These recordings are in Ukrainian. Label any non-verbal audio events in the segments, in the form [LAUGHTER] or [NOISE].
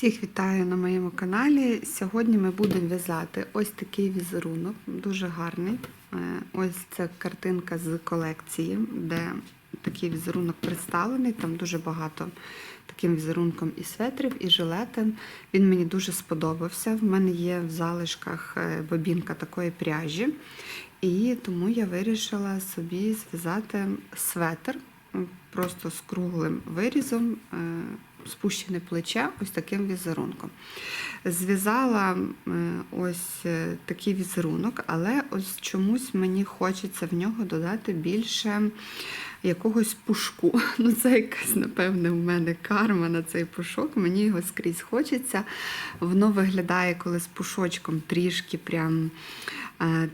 Всіх вітаю на моєму каналі. Сьогодні ми будемо в'язати ось такий візерунок, дуже гарний. Е, Ось це картинка з колекції, де такий візерунок представлений. Там дуже багато таким візерунком і светрів, і жилетен. Він мені дуже сподобався. В мене є в залишках е, бобінка такої пряжі, і тому я вирішила собі зв'язати светр просто з круглим вирізом. Спущене плече ось таким візерунком. Зв'язала ось е, такий візерунок, але ось чомусь мені хочеться в нього додати більше якогось пушку. [LAUGHS] Ну, це якась, напевне, у мене карма на цей пушок. Мені його скрізь хочеться. Воно виглядає, коли з пушочком трішки прям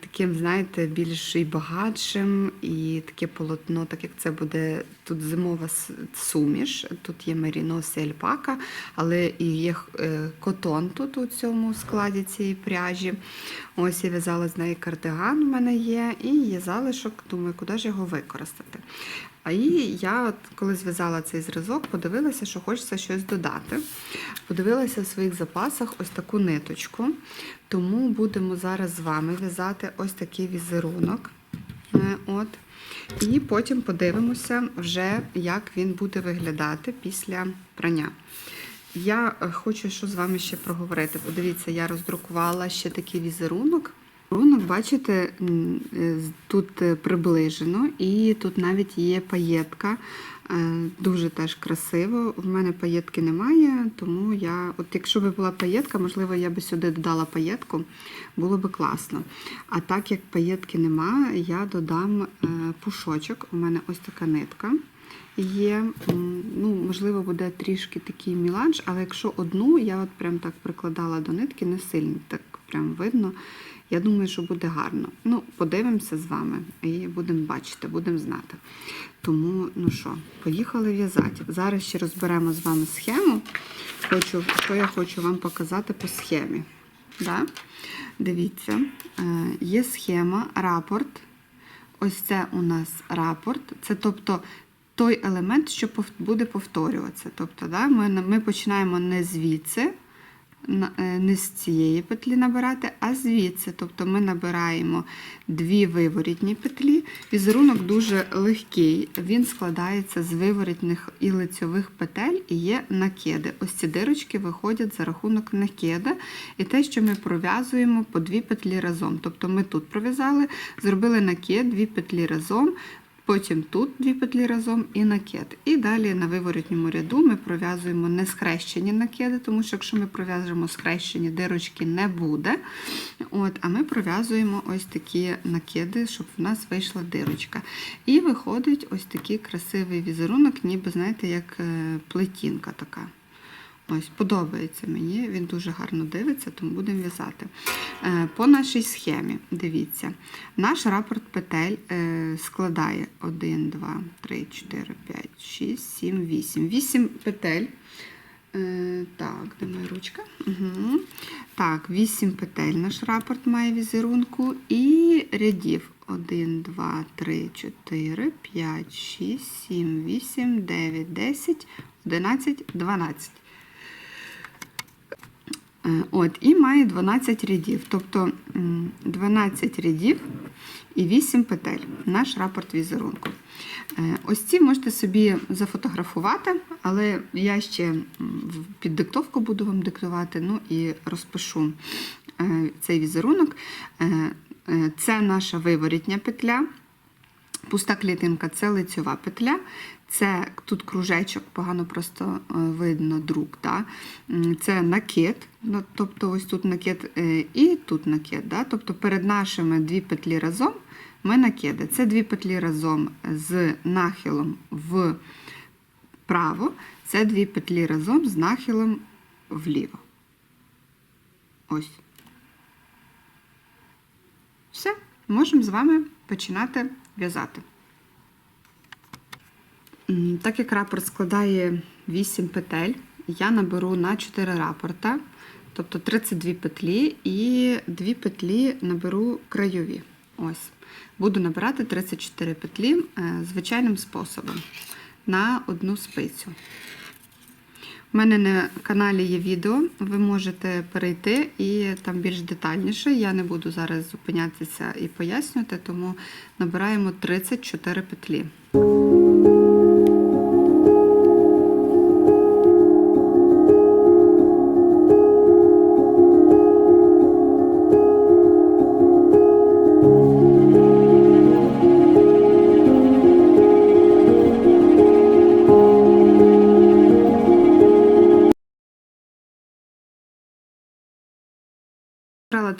таким, знаєте, більш і багатшим, і таке полотно, так як це буде тут зимова суміш, тут є мерінос і альпака, але і є е, котон тут у цьому складі цієї пряжі. Ось я в'язала з неї кардиган, у мене є, і є залишок, думаю, куди ж його використати. А і я, от, коли зв'язала цей зразок, подивилася, що хочеться щось додати. Подивилася в своїх запасах ось таку ниточку. Тому будемо зараз з вами в'язати ось такий візерунок. Е, От. І потім подивимося, вже, як він буде виглядати після прання. Я е, хочу що з вами ще проговорити. Подивіться, я роздрукувала ще такий візерунок. Візерунок, бачите, м, е, тут е, приближено, і тут навіть є паєтка. Е, Дуже теж красиво. В мене паєтки немає, тому я, от якщо б була паєтка, можливо, я би сюди додала паєтку, було би класно. А так як паєтки немає, я додам пушочок. У мене ось така нитка є. Ну, можливо, буде трішки такий міланж, але якщо одну, я от прям так прикладала до нитки, не сильно так прям видно. Я думаю, що буде гарно. Ну, подивимося з вами і будемо бачити, будемо знати. Тому, ну що, поїхали в'язати. Зараз ще розберемо з вами схему. Хочу, що я хочу вам показати по схемі. Да? Дивіться, е, є схема, рапорт. Ось це у нас рапорт. Це тобто той елемент, що буде повторюватися. Тобто, да, ми, ми починаємо не звідси, не з цієї петлі набирати, а звідси. Тобто ми набираємо дві виворітні петлі. Візерунок дуже легкий, він складається з виворітних і лицьових петель і є накиди. Ось ці дирочки виходять за рахунок накида. І те, що ми пров'язуємо по дві петлі разом. Тобто ми тут пров'язали, зробили накид, дві петлі разом. Потім тут дві петлі разом і накид. І далі на виворотньому ряду ми пров'язуємо не схрещені накиди, тому що якщо ми пров'яжемо схрещені, дирочки не буде. От, а ми пров'язуємо ось такі накиди, щоб в нас вийшла дирочка. І виходить ось такий красивий візерунок, ніби, знаєте, як е, плетінка така. Ось, подобається мені, він дуже гарно дивиться, тому будемо в'язати. Е, По нашій схемі, дивіться, наш рапорт петель е, складає 1, 2, 3, 4, 5, 6, 7, 8. 8 петель. Е, Так, де моя ручка? Угу. Так, 8 петель наш рапорт має візерунку і рядів 1, 2, 3, 4, 5, 6, 7, 8, 9, 10, 11, 12. Е, От, і має 12 рядів, тобто 12 рядів і 8 петель. Наш рапорт візерунку. Е, Ось ці можете собі зафотографувати, але я ще під диктовку буду вам диктувати, ну і розпишу е, цей візерунок. Це наша виворітня петля. Пуста клітинка це лицьова петля. Це тут кружечок, погано просто е, видно друк. Да? Це накид, ну, тобто ось тут накид е, і тут накид. Да? Тобто перед нашими дві петлі разом ми накиди. Це дві петлі разом з нахилом вправо, це дві петлі разом з нахилом вліво. Ось. Все, можемо з вами починати в'язати. Так як рапорт складає 8 петель, я наберу на 4 рапорта, тобто 32 петлі, і 2 петлі наберу крайові. Ось. Буду набирати 34 петлі е, звичайним способом на одну спицю. У мене на каналі є відео, ви можете перейти і там більш детальніше. Я не буду зараз зупинятися і пояснювати, тому набираємо 34 петлі.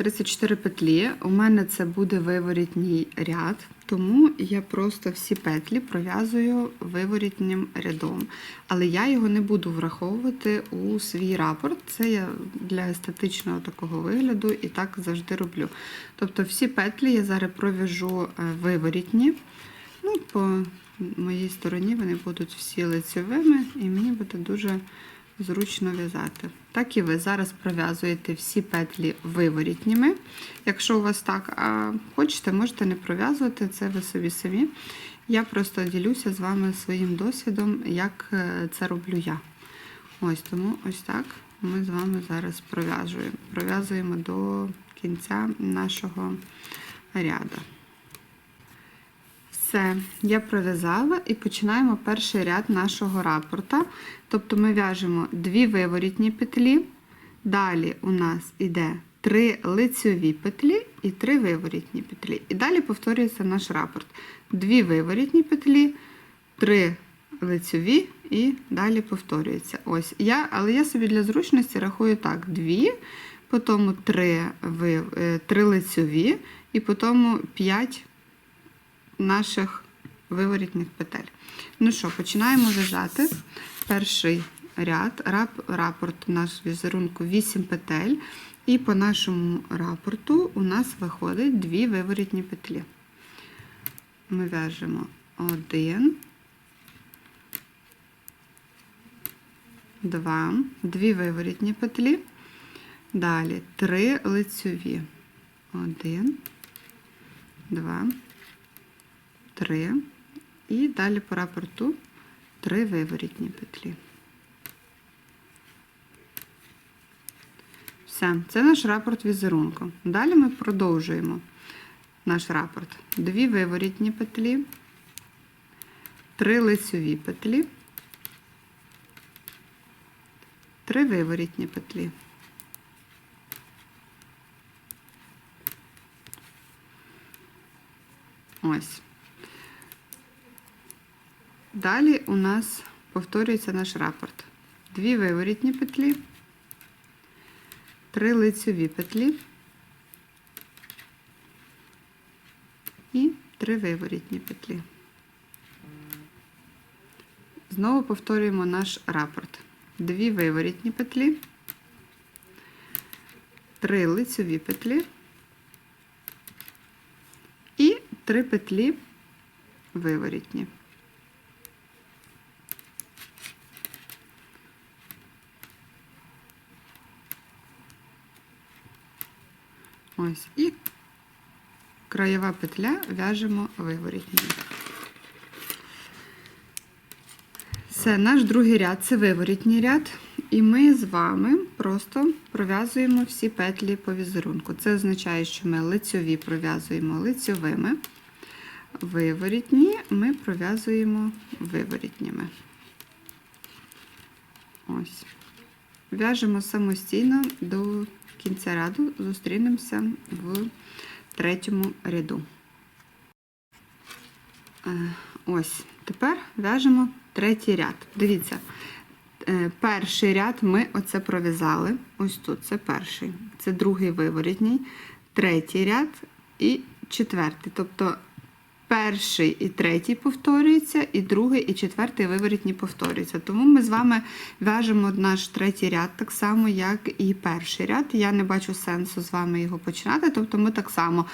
34 петлі. У мене це буде виворітній ряд, тому я просто всі петлі пров'язую виворітнім рядом. Але я його не буду враховувати у свій рапорт. Це я для естетичного такого вигляду і так завжди роблю. Тобто всі петлі я зараз пров'яжу е, виворітні. Ну, по моїй стороні вони будуть всі лицевими, і мені буде дуже зручно в'язати. Так і ви зараз пров'язуєте всі петлі виворітніми. Якщо у вас так а хочете, можете не пров'язувати це ви собі самі. Я просто ділюся з вами своїм досвідом, як е, це роблю я. Ось тому ось так ми з вами зараз пров'язуємо. Пров'язуємо до кінця нашого ряду. Все, я пров'язала і починаємо перший ряд нашого рапорта. Тобто ми в'яжемо дві виворітні петлі, далі у нас йде три лицьові петлі і три виворітні петлі. І далі повторюється наш рапорт. Дві виворітні петлі, три лицьові і далі повторюється. Ось я, Але я собі для зручності рахую так: дві, потім три, е, три лицьові, і потім п'ять наших виворітних петель. Ну що, починаємо в'язати перший ряд, рап, рапорт наш візерунку 8 петель. І по нашому рапорту у нас виходить дві виворітні петлі. Ми в'яжемо один, два, дві виворітні петлі. Далі три лицьові. Один, два, три. І далі по рапорту три виворітні петлі. Все, це наш рапорт візерунку. Далі ми продовжуємо наш рапорт. Дві виворітні петлі, три лицьові петлі, три виворітні петлі. Ось. Далі у нас повторюється наш рапорт. Дві виворітні петлі, три лицьові петлі і три виворітні петлі. Знову повторюємо наш рапорт. Дві виворітні петлі, три лицьові петлі і три петлі виворітні. Ось і краєва петля в'яжемо виворітньою. Це наш другий ряд, це виворітній ряд. І ми з вами просто пров'язуємо всі петлі по візерунку. Це означає, що ми лицьові пров'язуємо лицьовими, виворітні ми пров'язуємо виворітніми. Ось. В'яжемо самостійно до кінця ряду, зустрінемося в третьому ряду. Е, Ось, тепер в'яжемо третій ряд. Дивіться, е, перший ряд ми оце пров'язали. Ось тут це перший, це другий виворітній, третій ряд і четвертий. Тобто перший і третій повторюється, і другий, і четвертий виворітні повторюються. Тому ми з вами в'яжемо наш третій ряд так само, як і перший ряд. Я не бачу сенсу з вами його починати. Тобто ми так само.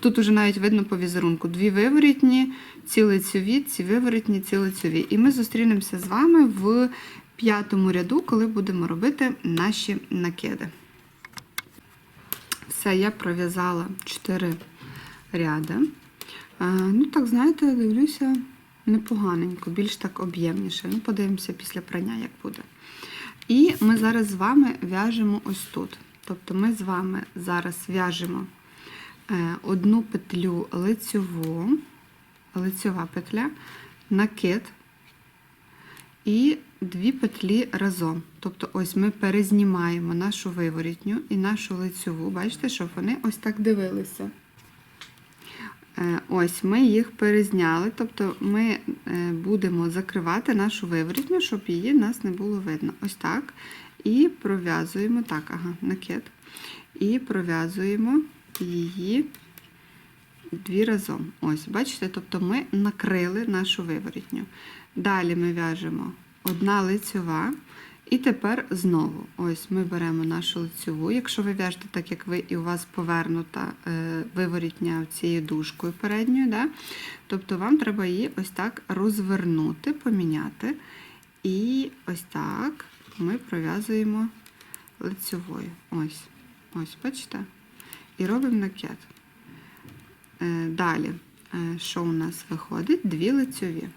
Тут уже навіть видно по візерунку: дві виворітні, ці лицьові, ці виворітні, ці лицьові. І ми зустрінемося з вами в п'ятому ряду, коли будемо робити наші накиди. Все, я пров'язала 4 ряди. Е, Ну, так, знаєте, дивлюся непоганенько, більш так об'ємніше. Ну, подивимося після прання, як буде. І ми зараз з вами в'яжемо ось тут. Тобто ми з вами зараз в'яжемо е, одну петлю лицьову, лицьова петля, накид і дві петлі разом. Тобто, ось ми перезнімаємо нашу виворітню і нашу лицьову. Бачите, щоб вони ось так дивилися. Е, Ось ми їх перезняли, тобто ми е, будемо закривати нашу виворітню, щоб її нас не було видно. Ось так. І пров'язуємо так, ага, накид. І пров'язуємо її дві разом. Ось, бачите, тобто ми накрили нашу виворітню. Далі ми в'яжемо одна лицьова. І тепер знову, ось ми беремо нашу лицьову. Якщо ви в'яжете так, як ви, і у вас повернута е, виворітня цією дужкою передньою, да? тобто вам треба її ось так розвернути, поміняти. І ось так ми пров'язуємо лицьовою. Ось, ось, бачите? І робимо накид. Е, далі, е, що у нас виходить? Дві лицьові.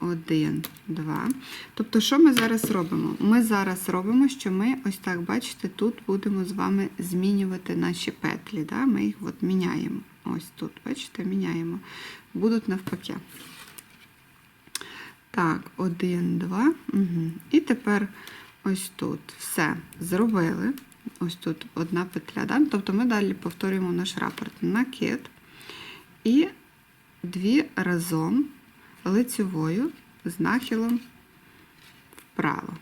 Один, два. Тобто, що ми зараз робимо? Ми зараз робимо, що ми ось так, бачите, тут будемо з вами змінювати наші петлі. Да? Ми їх от міняємо. Ось тут, бачите, міняємо. Будуть навпаки. Так, один, два. Угу. І тепер ось тут все зробили. Ось тут одна петля. Да? Тобто ми далі повторюємо наш рапорт. Накид. І дві разом лицевою з нахилом вправо.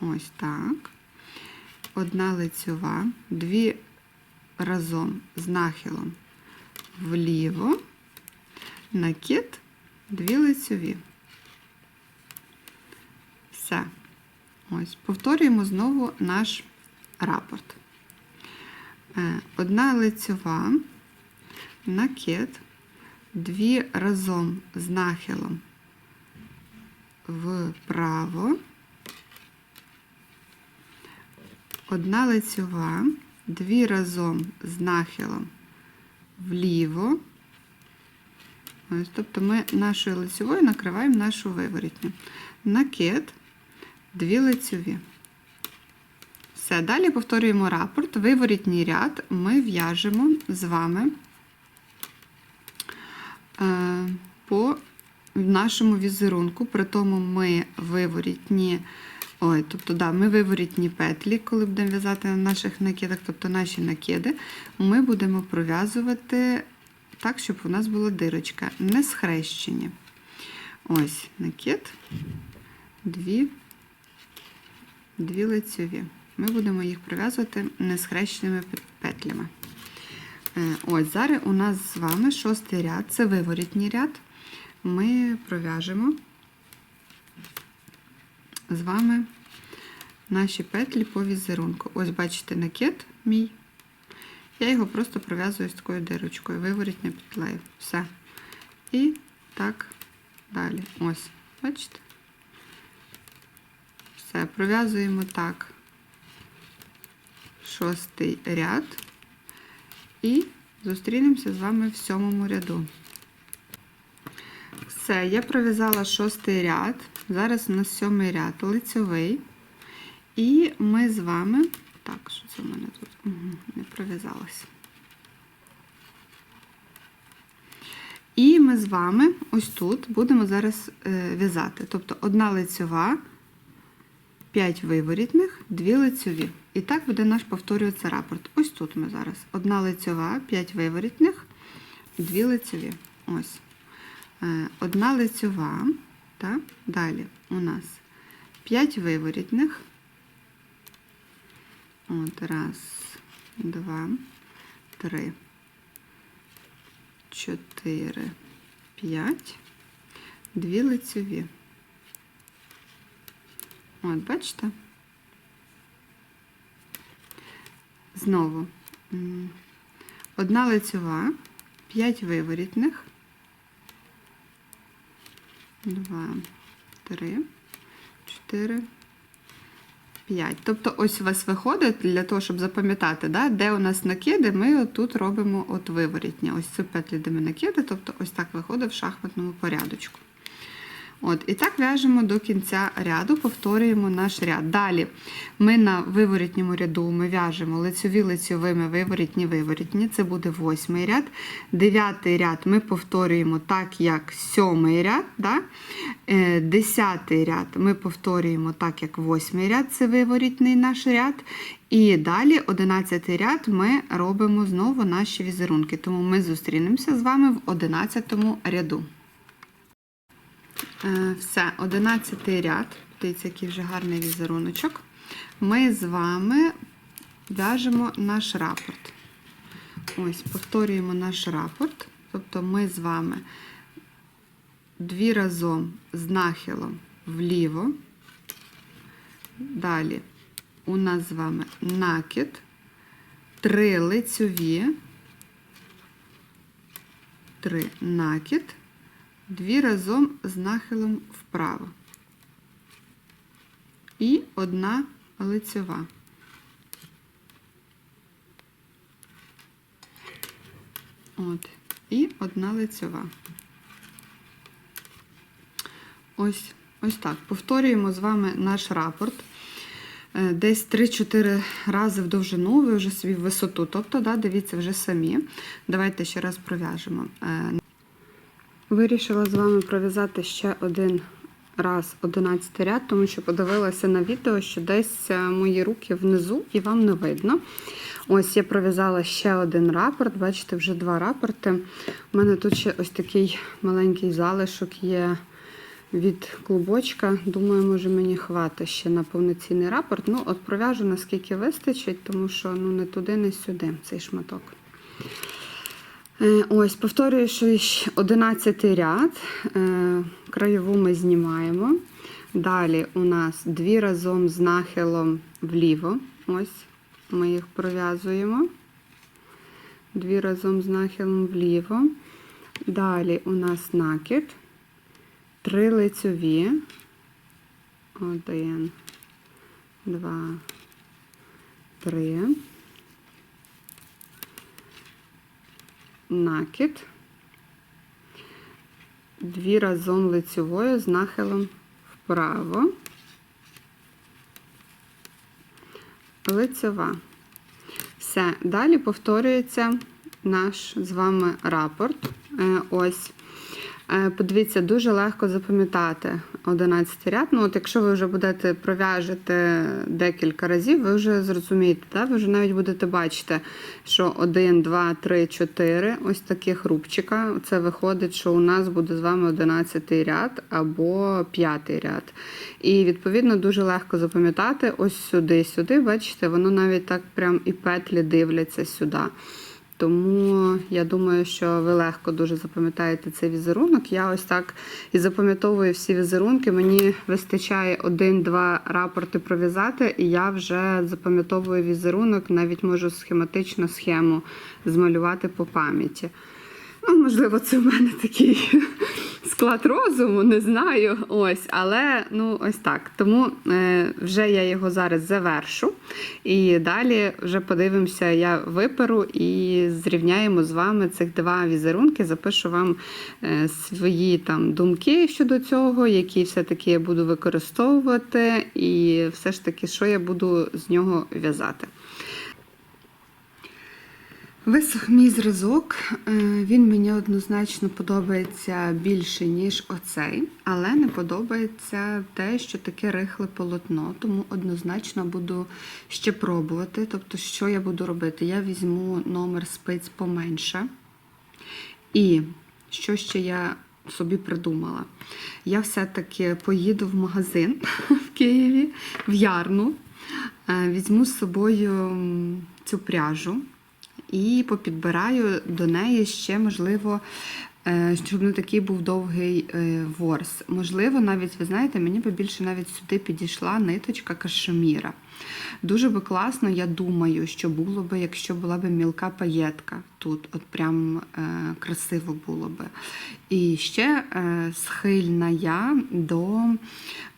Ось так. Одна лицьова, дві разом з нахилом вліво, накид, дві лицьові. Все. Ось, повторюємо знову наш рапорт. Е, Одна лицьова, накид, дві разом з нахилом вправо, одна лицьова, дві разом з нахилом вліво. Ось, тобто ми нашою лицьовою накриваємо нашу виворітню. Накид, дві лицьові. Все, далі повторюємо рапорт. Виворітній ряд ми в'яжемо з вами по нашому візерунку, при тому ми виворітні, ой, тобто, да, ми виворітні петлі, коли будемо в'язати на наших накидах, тобто наші накиди, ми будемо пров'язувати так, щоб у нас була дирочка, не схрещені. Ось накид, дві, дві лицьові. Ми будемо їх пров'язувати несхрещеними петлями. Е, Ось зараз у нас з вами шостий ряд, це виворітній ряд. Ми пров'яжемо з вами наші петлі по візерунку. Ось, бачите, накид мій. Я його просто пров'язую з такою дирочкою, виворітною петлею. Все. І так далі. Ось, бачите? Все, пров'язуємо так шостий ряд. І зустрінемося з вами в сьомому ряду. Все, я пров'язала шостий ряд. Зараз у нас сьомий ряд лицьовий. І ми з вами. Так, що це в мене тут? Угу, не пров'язалося. І ми з вами ось тут будемо зараз е, в'язати. Тобто одна лицьова, 5 виворітних, 2 лицьові. І так буде наш повторюється рапорт. Ось тут ми зараз. Одна лицьова, 5 виворітних, 2 лицьові. Ось. Е, Одна лицьова. Так? Далі у нас 5 виворітних. От, раз, два, три, чотири, п'ять, дві лицьові. От, бачите? Знову одна лицьова, 5 виворітних, 2, 3, 4, 5. Тобто, ось у вас виходить для того, щоб запам'ятати, да, де у нас накиди, ми тут робимо от виворітня. Ось ці петлі, де ми накиди, тобто ось так виходить в шахматному порядочку. От, і так в'яжемо до кінця ряду, повторюємо наш ряд. Далі ми на виворітньому ряду ми в'яжемо лицьові лицьовими, виворітні виворітні. Це буде восьмий ряд. Дев'ятий ряд ми повторюємо так, як сьомий ряд. Да? Е, Десятий ряд ми повторюємо так, як восьмий ряд, це виворітний наш ряд. І далі, одинадцятий ряд, ми робимо знову наші візерунки. Тому ми зустрінемося з вами в одинадцятому ряду. Е, Все, одинадцятий ряд. Дивіться, який вже гарний візеруночок. Ми з вами в'яжемо наш рапорт. Ось, повторюємо наш рапорт. Тобто ми з вами дві разом з нахилом вліво. Далі у нас з вами накид, три лицьові, три накид, дві разом з нахилом вправо. І одна лицьова. От, і одна лицьова. Ось, ось так. Повторюємо з вами наш рапорт. Е, Десь 3-4 рази в довжину, ви вже собі в висоту. Тобто, да, дивіться вже самі. Давайте ще раз пров'яжемо. Вирішила з вами пров'язати ще один раз 11 ряд, тому що подивилася на відео, що десь е, мої руки внизу і вам не видно. Ось я пров'язала ще один рапорт, бачите, вже два рапорти. У мене тут ще ось такий маленький залишок є від клубочка. Думаю, може мені хватить ще на повноцінний рапорт. Ну, от пров'яжу наскільки вистачить, тому що ну, не туди, не сюди цей шматок. Е, Ось, повторюю, що 11 ряд. Е, Краєву ми знімаємо. Далі у нас дві разом з нахилом вліво. Ось, ми їх пров'язуємо. Дві разом з нахилом вліво. Далі у нас накид. Три лицьові. Один, два, три. Накид. Дві разом лицьовою з нахилом вправо. Лицьова. Все. Далі повторюється наш з вами рапорт. Е, Ось. Е, Подивіться, дуже легко запам'ятати 11 ряд. Ну, от якщо ви вже будете пров'яжете декілька разів, ви вже зрозумієте, так? ви вже навіть будете бачити, що 1, 2, 3, 4 ось таких рубчика. Це виходить, що у нас буде з вами 11 ряд або 5 ряд. І відповідно дуже легко запам'ятати ось сюди, сюди, бачите, воно навіть так прям і петлі дивляться сюди. Тому я думаю, що ви легко дуже запам'ятаєте цей візерунок. Я ось так і запам'ятовую всі візерунки. Мені вистачає один-два рапорти пров'язати, і я вже запам'ятовую візерунок, навіть можу схематичну схему змалювати по пам'яті. Ну, можливо, це в мене такий [LAUGHS] склад розуму, не знаю. Ось, але ну ось так. Тому е, вже я його зараз завершу. І далі вже подивимося, я виперу і зрівняємо з вами цих два візерунки. Запишу вам е, свої там думки щодо цього, які все-таки я буду використовувати, і все ж таки, що я буду з нього в'язати. Висох мій зразок, Е, він мені однозначно подобається більше, ніж оцей, але не подобається те, що таке рихле полотно, тому однозначно буду ще пробувати. Тобто, що я буду робити? Я візьму номер спиць поменше. І що ще я собі придумала? Я все-таки поїду в магазин [LAUGHS] в Києві, в Ярну, е, візьму з собою цю пряжу і попідбираю до неї ще, можливо, щоб не такий був довгий е, ворс. Можливо, навіть, ви знаєте, мені би більше навіть сюди підійшла ниточка кашеміра. Дуже би класно, я думаю, що було би, якщо була б мілка паєтка тут, от прям е, красиво було би. І ще е, схильна я до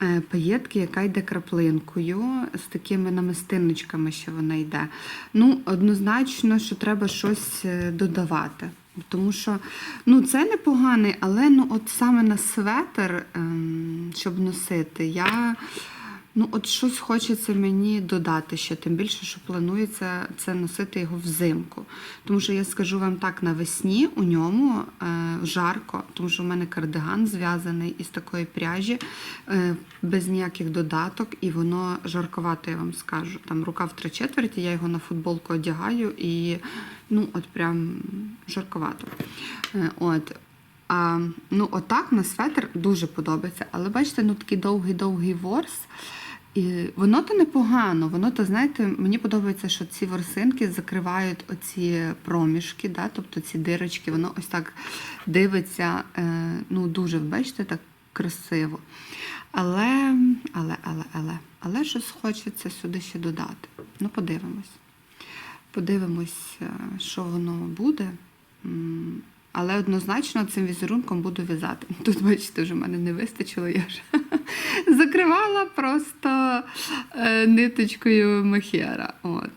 е, паєтки, яка йде краплинкою, з такими намистиночками, що вона йде. Ну, однозначно, що треба щось е, додавати. Тому що ну, це непоганий, але ну, от саме на светер, ем, щоб носити, я ну, от щось хочеться мені додати ще, тим більше, що планується це носити його взимку. Тому що я скажу вам так, навесні у ньому е, жарко, тому що в мене кардиган зв'язаний із такої пряжі, е, без ніяких додаток, і воно жарковато, я вам скажу. Там рука в три четверті, я його на футболку одягаю і ну, от прям жарковато. Е, От. А, ну, отак на светр дуже подобається. Але бачите, ну такий довгий-довгий ворс. І воно то непогано, воно то, знаєте, мені подобається, що ці ворсинки закривають оці проміжки, да? тобто ці дирочки, воно ось так дивиться, е, ну дуже, бачите, так красиво. Але, але, але, але, але щось хочеться сюди ще додати. Ну, подивимось. Подивимось, е, що воно буде. Але однозначно цим візерунком буду в'язати. [LAUGHS] Тут, бачите, вже мене не вистачило, я ж [LAUGHS] закривала просто е, ниточкою махера. От.